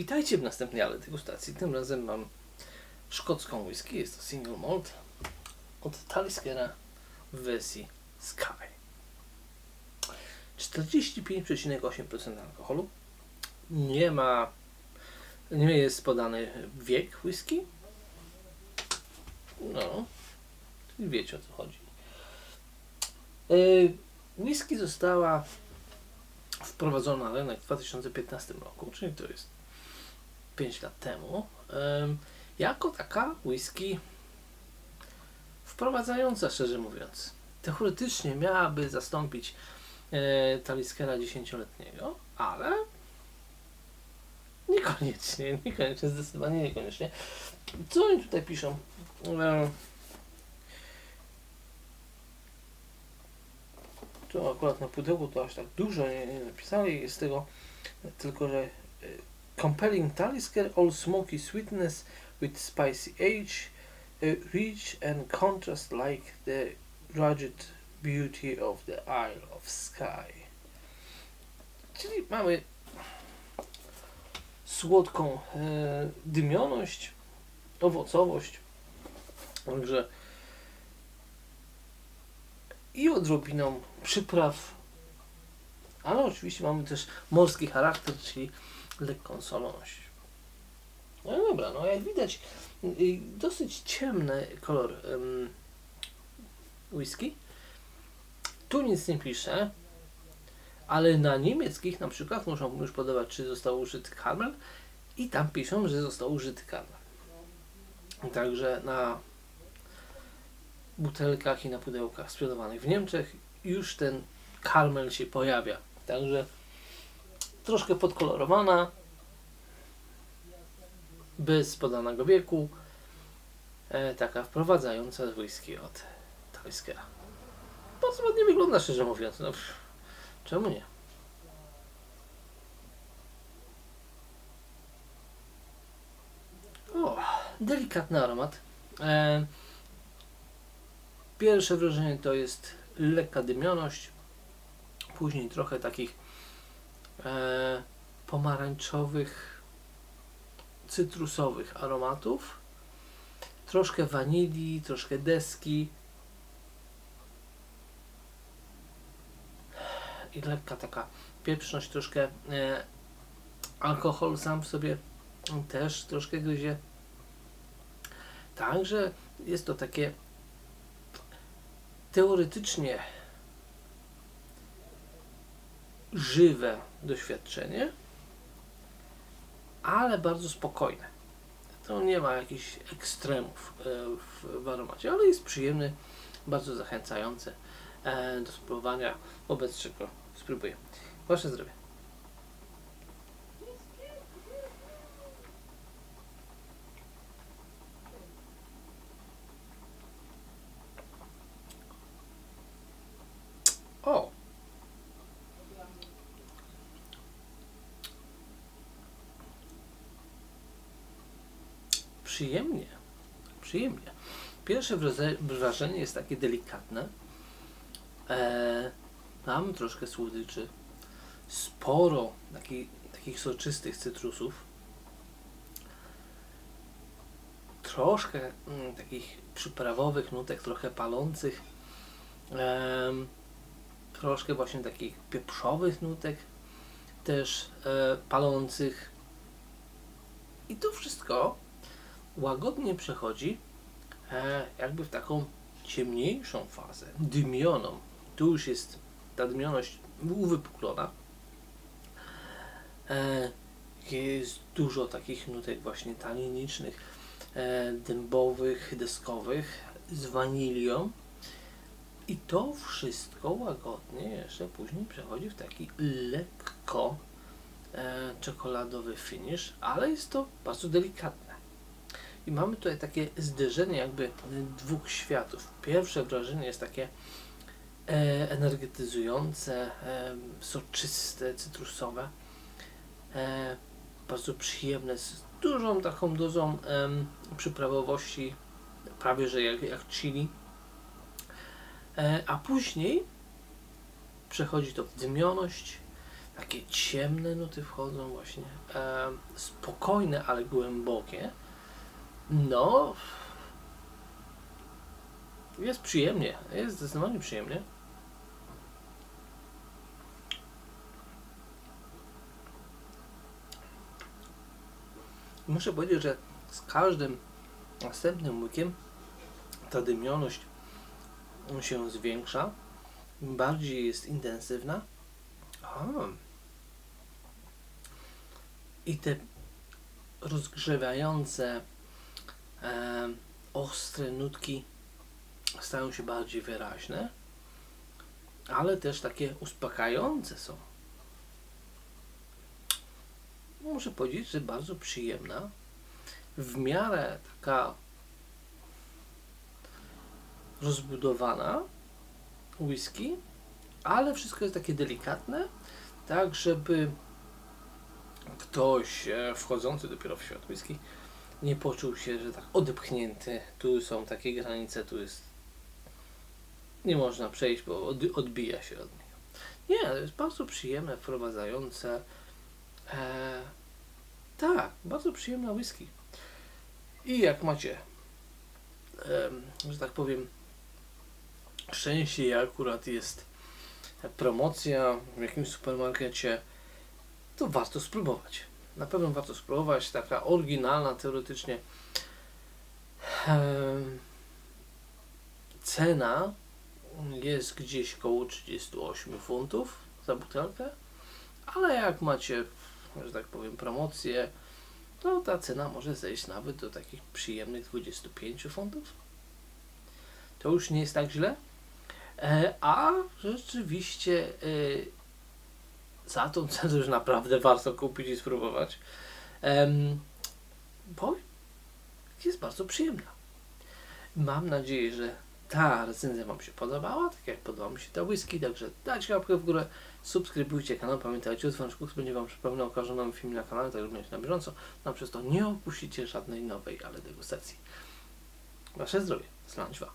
Witajcie w następnej ale degustacji. Tym razem mam szkocką whisky. Jest to single malt od Taliskera w wersji Sky. 45,8% alkoholu. Nie ma, nie jest podany wiek whisky. No, wiecie o co chodzi. Yy, whisky została wprowadzona na rynek w 2015 roku, czyli to jest 5 lat temu, em, jako taka whisky wprowadzająca, szczerze mówiąc. Teoretycznie miałaby zastąpić e, Taliskera 10-letniego, ale niekoniecznie, niekoniecznie, zdecydowanie niekoniecznie. Co oni tutaj piszą? E, tu akurat na pudełku to aż tak dużo nie, nie napisali, jest tego tylko, że e, compelling Talisker all smoky sweetness with spicy age, uh, rich and contrast like the rugged beauty of the Isle of Skye. Czyli mamy słodką e, dymioność, owocowość, także i odrobiną przypraw, ale oczywiście mamy też morski charakter, czyli lekką soloność. No dobra, no jak widać y, dosyć ciemny kolor ym, whisky. Tu nic nie pisze, ale na niemieckich na przykład muszą już podawać, czy został użyty karmel i tam piszą, że został użyty karmel. Także na butelkach i na pudełkach sprzedawanych w Niemczech już ten karmel się pojawia. Także troszkę podkolorowana, bez podanego wieku, e, taka wprowadzająca whisky od Taliskera. Bardzo ładnie wygląda, szczerze mówiąc. No, pff, czemu nie? O, delikatny aromat. E, pierwsze wrażenie to jest lekka dymioność, później trochę takich e, pomarańczowych, cytrusowych aromatów, troszkę wanilii, troszkę deski i lekka taka pieprzność, troszkę e, alkohol sam w sobie też troszkę gryzie. Także jest to takie teoretycznie żywe doświadczenie, ale bardzo spokojne. To nie ma jakichś ekstremów e, w, aromacie, ale jest przyjemny, bardzo zachęcający e, do spróbowania, wobec czego spróbuję. Wasze zdrowie. O! Przyjemnie. Przyjemnie. Pierwsze wrażenie jest takie delikatne. E, mam troszkę słodyczy. Sporo taki, takich soczystych cytrusów. Troszkę mm, takich przyprawowych nutek, trochę palących. Em, troszkę właśnie takich pieprzowych nutek, też e, palących. I to wszystko łagodnie przechodzi e, jakby w taką ciemniejszą fazę, dymioną. Tu już jest ta dymioność uwypuklona. E, jest dużo takich nutek właśnie taninicznych, e, dębowych, deskowych z wanilią. I to wszystko łagodnie jeszcze później przechodzi w taki lekko e, czekoladowy finish, ale jest to bardzo delikatne. I mamy tutaj takie zderzenie jakby dwóch światów. Pierwsze wrażenie jest takie e, energetyzujące, e, soczyste, cytrusowe, e, bardzo przyjemne, z dużą taką dozą em, przyprawowości, prawie że jak, jak chili. E, a później przechodzi to w dymioność, takie ciemne nuty wchodzą właśnie, e, spokojne, ale głębokie. No, jest przyjemnie, jest zdecydowanie przyjemnie. Muszę powiedzieć, że z każdym następnym łykiem ta dymioność się zwiększa, bardziej jest intensywna. A. I te rozgrzewające, e, ostre nutki stają się bardziej wyraźne, ale też takie uspokajające są. Muszę powiedzieć, że bardzo przyjemna, w miarę taka rozbudowana whisky, ale wszystko jest takie delikatne, tak żeby ktoś e, wchodzący dopiero w świat whisky nie poczuł się, że tak odepchnięty. Tu są takie granice, tu jest nie można przejść, bo od, odbija się od niego. Nie, to jest bardzo przyjemne, wprowadzające. E, tak, bardzo przyjemna whisky. I jak macie, że tak powiem, szczęście akurat jest promocja w jakimś supermarkecie, to warto spróbować. Na pewno warto spróbować. Taka oryginalna teoretycznie cena jest gdzieś koło 38 funtów za butelkę, ale jak macie, że tak powiem, promocję, to ta cena może zejść nawet do takich przyjemnych 25 funtów. To już nie jest tak źle. E, a rzeczywiście e, za tą cenę już naprawdę warto kupić i spróbować. Bo jest bardzo przyjemna. Mam nadzieję, że ta recenzja Wam się podobała, tak jak podoba mi się ta whisky, także dajcie łapkę w górę, subskrybujcie kanał, pamiętajcie o dzwoneczku, będzie Wam przypominał nowym filmie na kanale, tak również na bieżąco, no przez to nie opuścicie żadnej nowej, ale degustacji. Wasze zdrowie, slanczwa.